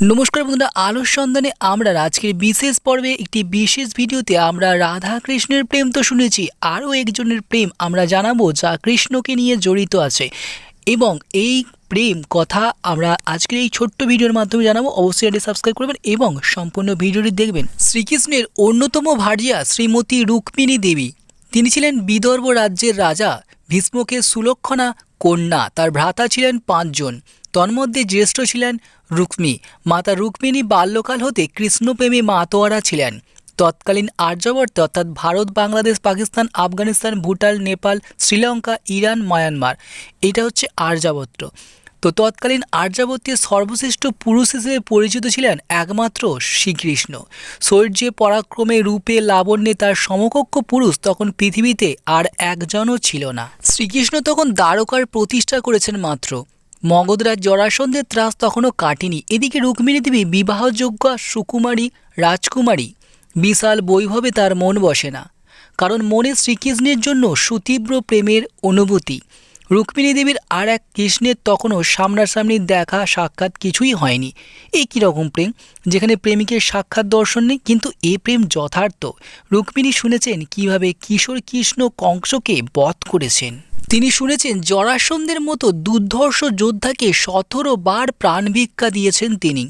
নমস্কার বন্ধুরা, আলোর সন্ধানে আমরা আজকের বিশেষ পর্বে একটি বিশেষ ভিডিওতে আমরা রাধা কৃষ্ণের প্রেম তো শুনেছি, আরও একজনের প্রেম আমরা জানাব যা কৃষ্ণকে নিয়ে জড়িত আছে। এবং এই প্রেম কথা আমরা আজকের এই ছোট্ট ভিডিওর মাধ্যমে জানাব, অবশ্যই এটি সাবস্ক্রাইব করবেন এবং সম্পূর্ণ ভিডিওটি দেখবেন। শ্রীকৃষ্ণের অন্যতম ভার্যা শ্রীমতী রুক্মিণী দেবী। তিনি ছিলেন বিদর্ভ রাজ্যের রাজা ভীষ্মকে সুলক্ষণা কন্যা, তার ভ্রাতা ছিলেন পাঁচজন। তন্মধ্যে জ্যেষ্ঠ ছিলেন রুক্মী। মাতা রুক্মিণী বাল্যকাল হতে কৃষ্ণপ্রেমী মাতোয়ারা ছিলেন। তৎকালীন আর্যাবর্তে অর্থাৎ ভারত, বাংলাদেশ, পাকিস্তান, আফগানিস্তান, ভুটান, নেপাল, শ্রীলঙ্কা, ইরান, মায়ানমার। এটা হচ্ছে আর্যাবর্ত। তো তৎকালীন আর্যাবর্তের সর্বশ্রেষ্ঠ পুরুষ হিসেবে পরিচিত ছিলেন একমাত্র শ্রীকৃষ্ণ। শৌর্যে পরাক্রমে রূপে লাবণ্যে তার সমকক্ষ পুরুষ তখন পৃথিবীতে আর একজনও ছিল না। শ্রীকৃষ্ণ তখন দ্বারকার প্রতিষ্ঠা করেছেন মাত্র। মগধরাজ জরাসন্ধের ত্রাস তখনও কাটেনি। এদিকে রুক্মিণী দেবী বিবাহযোগ্য সুকুমারী, রাজকুমারী। বিশাল বৈভবে তার মন বসে না। কারণ মনে শ্রীকৃষ্ণের জন্য সুতীব্র প্রেমের অনুভূতি। রুক্মিণী দেবীর আর এক কৃষ্ণের তখনও সামনাসামনি দেখা সাক্ষাৎ কিছুই হয়নি। এই কীরকম প্রেম? যেখানে প্রেমিকের সাক্ষাৎ দর্শন নেই, কিন্তু এ প্রেম যথার্থ। রুক্মিণী শুনেছেন কীভাবে কিশোর কৃষ্ণ কংসকে বধ করেছেন। তিনি শুনেছেন জরাসন্ধের মতো দুর্ধর্ষ যোদ্ধাকে সতেরো বার প্রাণ ভিক্ষা দিয়েছেন তিনি।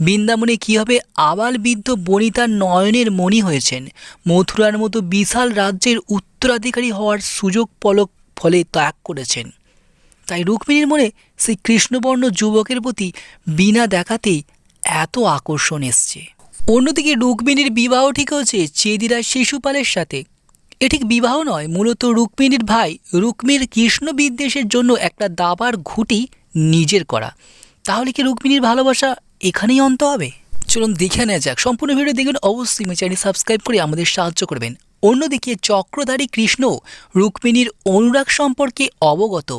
বৃন্দাবনে কীভাবে আবাল বৃদ্ধ বনিতার নয়নের মণি হয়েছেন, মথুরার মতো বিশাল রাজ্যের উত্তরাধিকারী হওয়ার সুযোগ পলক ফলে ত্যাগ করেছেন। তাই রুক্মিণীর মনে সেই কৃষ্ণবর্ণ যুবকের প্রতি বিনা দেখাতেই এত আকর্ষণ এসছে। অন্যদিকে রুক্মিণীর বিবাহ ঠিক হয়েছে চেদিরা শিশুপালের সাথে। এ ঠিক বিবাহ নয়, মূলত রুক্মিণীর ভাই রুক্মির কৃষ্ণ বিদ্বেষের জন্য একটা দাবার ঘুটি নিজের করা। তাহলে কি রুক্মিণীর ভালোবাসা এখানেই অন্ত হবে? চলুন দেখে নেওয়া যাক। সম্পূর্ণ ভিডিও দেখবেন অবশ্যই আমার চ্যানেল সাবস্ক্রাইব করে আমাদের সাহায্য করবেন। অন্যদিকে চক্রধারী কৃষ্ণ রুক্মিণীর অনুরাগ সম্পর্কে অবগত।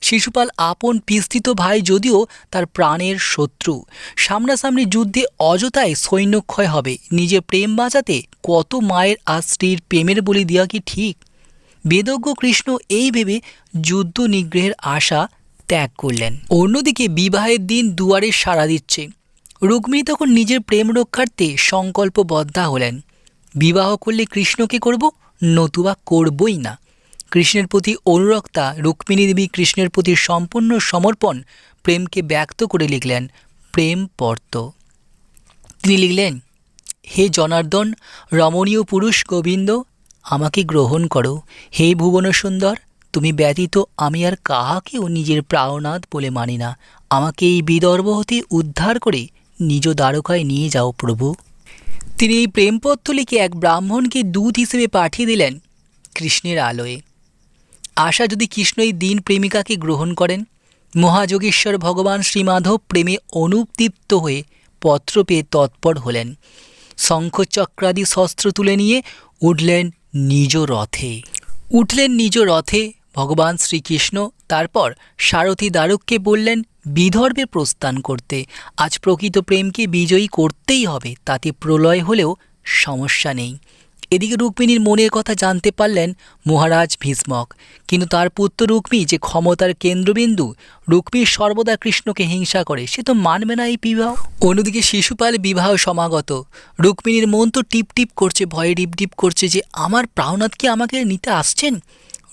শিশুপাল আপন পিস্তিত ভাই যদিও তার প্রাণের শত্রু। সামনাসামনি যুদ্ধে অযথায় সৈন্যক্ষয় হবে। নিজে প্রেম বাঁচাতে কত মায়ের আর স্ত্রীর প্রেমের বলি দেওয়া কি ঠিক? বেদজ্ঞ কৃষ্ণ এই ভেবে যুদ্ধ নিগ্রহের আশা ত্যাগ করলেন। অন্যদিকে বিবাহের দিন দুয়ারে সাড়া দিচ্ছে। রুক্মিণী তখন নিজের প্রেম রক্ষার্থে সংকল্পবদ্ধা হলেন। বিবাহ করলে কৃষ্ণকে করব? নতুবা করবই না। কৃষ্ণের প্রতি অনুরক্তা রুক্মিণী দেবী কৃষ্ণের প্রতি সম্পূর্ণ সমর্পণ প্রেমকে ব্যক্ত করে লিখলেন প্রেম পর্ত। তিনি লিখলেন, হে জনার্দন, রমণীয় পুরুষ গোবিন্দ, আমাকে গ্রহণ করো। হে ভুবন সুন্দর তুমি ব্যতীত আমি আর কাহাকেও নিজের প্রাণনাথ বলে মানি না। আমাকে এই বিদর্ভ হতে উদ্ধার করে নিজ দ্বারকায় নিয়ে যাও প্রভু। তিনি এই প্রেমপত্র লিখে এক ব্রাহ্মণকে দূত হিসেবে পাঠিয়ে দিলেন কৃষ্ণের আলোয়। আশা যদি কৃষ্ণ এই দিন প্রেমিকাকে গ্রহণ করেন, মহাযোগেশ্বর ভগবান শ্রীমাধব প্রেমে অনুদীপ্ত হয়ে পত্র পেয়ে তৎপর হলেন। শঙ্খচক্রাদি শস্ত্র তুলে নিয়ে উঠলেন নিজ রথে। উঠলেন নিজ রথে ভগবান শ্রীকৃষ্ণ, তারপর সারথী দ্বারককে বললেন, বিদর্ভে প্রস্থান করতে। আজ প্রকৃত প্রেমকে বিজয়ী করতেই হবে, তাতে প্রলয় হলেও সমস্যা নেই। এদিকে রুক্মিণীর মনের কথা জানতে পারলেন মহারাজ ভীষ্মক। কিন্তু তার পুত্র রুক্মি যে ক্ষমতার কেন্দ্রবিন্দু রুক্মীর সর্বদা কৃষ্ণকে হিংসা করে, সে তো মানবে না এই বিবাহ। অন্যদিকে শিশুপাল বিবাহ সমাগত। রুক্মিণীর মন তো টিপ টিপ করছে, ভয়ে ডিপ করছে যে, আমার প্রাণনাথ কি আমাকে নিতে আসছেন?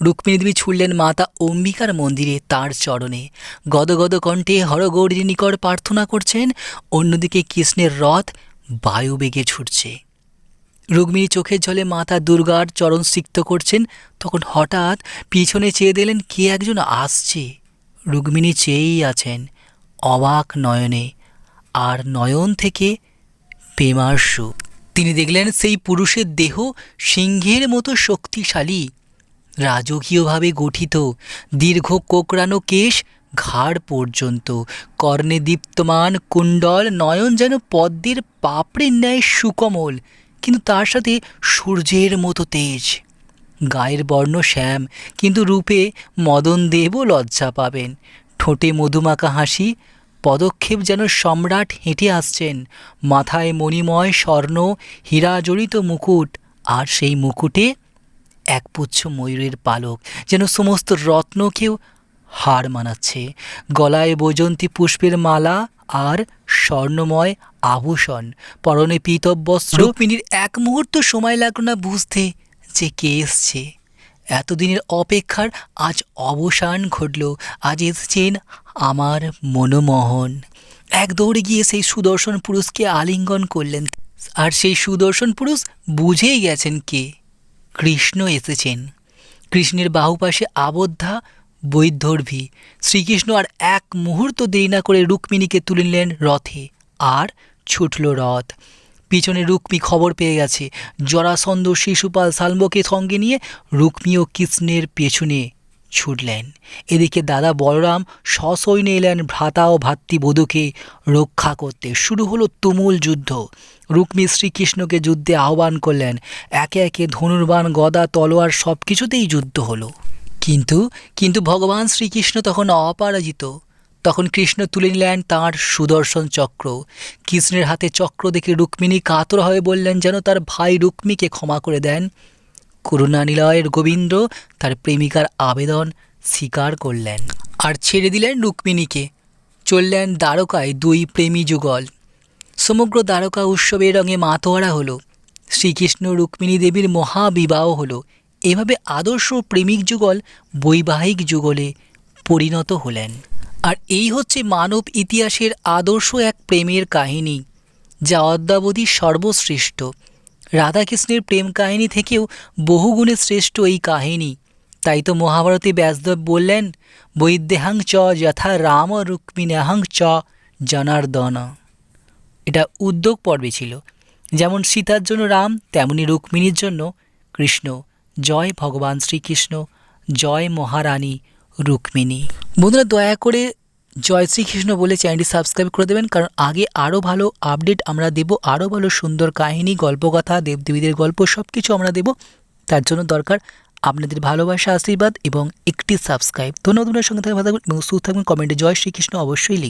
রুক্মিণী দেবী ছুড়লেন মাতা অম্বিকার মন্দিরে তার চরণে। গদগদ কণ্ঠে হরগৌরীর নিকট প্রার্থনা করছেন। অন্যদিকে কৃষ্ণের রথ বায়ুবেগে ছুটছে। রুক্মিণী চোখের জলে মাতা দুর্গার চরণ সিক্ত করছেন, তখন হঠাৎ পিছনে চেয়ে দিলেন, কে একজন আসছে? রুক্মিণী চেয়েই আছেন, অবাক নয়নে। আর নয়ন থেকে প্রেমার্শু তিনি দেখলেন সেই পুরুষের দেহ সিংহের মতো শক্তিশালী, রাজকীয়ভাবে গঠিত, দীর্ঘ কোকড়ানো কেশ ঘাড় পর্যন্ত, কর্ণে দীপ্তমান কুণ্ডল, নয়ন যেন পদ্মের পাপড়ির ন্যায় সুকমল। কিন্তু তার সাথে সূর্যের মতো তেজ। গায়ের বর্ণ শ্যাম, কিন্তু রূপে মদন দেবও লজ্জা পাবেন। ঠোঁটে মধুমাখা হাসি, পদক্ষেপ যেন সম্রাট হেঁটে আসছেন। মাথায় মণিময় স্বর্ণ, হীরাজড়িত মুকুট, আর সেই মুকুটে একপুচ্ছ ময়ূরের পালক, যেন সমস্ত রত্নকেও হার মানাচ্ছে। গলায় বৈজন্তী পুষ্পের মালা আর স্বর্ণময় আভূষণ। পরনে পীতব বস্ত্র রুক্মিণীর এক মুহূর্ত সময় লাগল না বুঝতে যে কে এসছে। এতদিনের অপেক্ষার আজ অবসান ঘটল। আজ এসেছেন আমার মনোমোহন। এক দৌড়ে গিয়ে সেই সুদর্শন পুরুষকে আলিঙ্গন করলেন। আর সেই সুদর্শন পুরুষ বুঝেই গেছেন কে। কৃষ্ণ এসেছেন। কৃষ্ণের বাহুপাশে আবদ্ধা বৈধর্ভী। শ্রীকৃষ্ণ আর এক মুহূর্ত দেরি না করে রুক্মিণীকে তুলে নিলেন রথে। আর ছুটল রথ। পিছনে রুক্মি খবর পেয়ে গেছে। জরাসন্ধ শিশুপাল সালম্বকে সঙ্গে নিয়ে রুক্মি ও কৃষ্ণের পেছনে ছুটলেন। এদিকে দাদা বলরাম সসৈন্যে এলেন ভ্রাতা ও ভাতৃবধূকে রক্ষা করতে। শুরু হলো তুমুল যুদ্ধ। রুক্মি শ্রীকৃষ্ণকে যুদ্ধে আহ্বান করলেন। একে একে ধনুর্বাণ, গদা, তলোয়ার সব কিছুতেই যুদ্ধ হলো। কিন্তু কিন্তু ভগবান শ্রীকৃষ্ণ তখন অপরাজিত। তখন কৃষ্ণ তুলে নিলেন তাঁর সুদর্শন চক্র। কৃষ্ণের হাতে চক্র দেখে রুক্মিণী কাতর হয়ে বললেন, যেন তার ভাই রুক্মিকে ক্ষমা করে দেন। করুণানিলয়ের গোবিন্দ তার প্রেমিকার আবেদন স্বীকার করলেন আর ছেড়ে দিলেন রুক্মিণীকে। চললেন দ্বারকায় দুই প্রেমী যুগল। সমগ্র দ্বারকা উৎসবের রঙে মাতোয়ারা হলো। শ্রীকৃষ্ণ রুক্মিণী দেবীর মহাবিবাহ হলো। এভাবে আদর্শ প্রেমিক যুগল বৈবাহিক যুগলে পরিণত হলেন। আর এই হচ্ছে মানব ইতিহাসের আদর্শ এক প্রেমের কাহিনী, যা অদ্যাবধি সর্বশ্রেষ্ঠ। রাধাকৃষ্ণের প্রেম কাহিনী থেকেও বহুগুণে শ্রেষ্ঠ এই কাহিনী। তাই তো মহাভারতে ব্যাসদেব বললেন বৈদেহাং চ যথা রাম রুক্মিণাহাং চ জনার্দন। এটা উদ্যোগ পর্বে ছিল। যেমন সীতার জন্য রাম, তেমনি রুক্মিণীর জন্য কৃষ্ণ। জয় ভগবান শ্রীকৃষ্ণ, জয় মহারানী রুক্মিণী। বন্ধুরা, দয়া করে জয় শ্রীকৃষ্ণ বলে চ্যানেলটি সাবস্ক্রাইব করে দেবেন, কারণ আগে আরও ভালো আপডেট আমরা দেব আরও ভালো সুন্দর কাহিনী, গল্পকথা, দেবদেবীদের গল্প সব কিছু আমরা দেব। তার জন্য দরকার আপনাদের ভালোবাসা, আশীর্বাদ এবং একটি সাবস্ক্রাইব। ধন্যবাদ সঙ্গে থাকা থাকবেন এবং সুস্থ থাকবেন। কমেন্টে জয় শ্রীকৃষ্ণ অবশ্যই লিখবেন।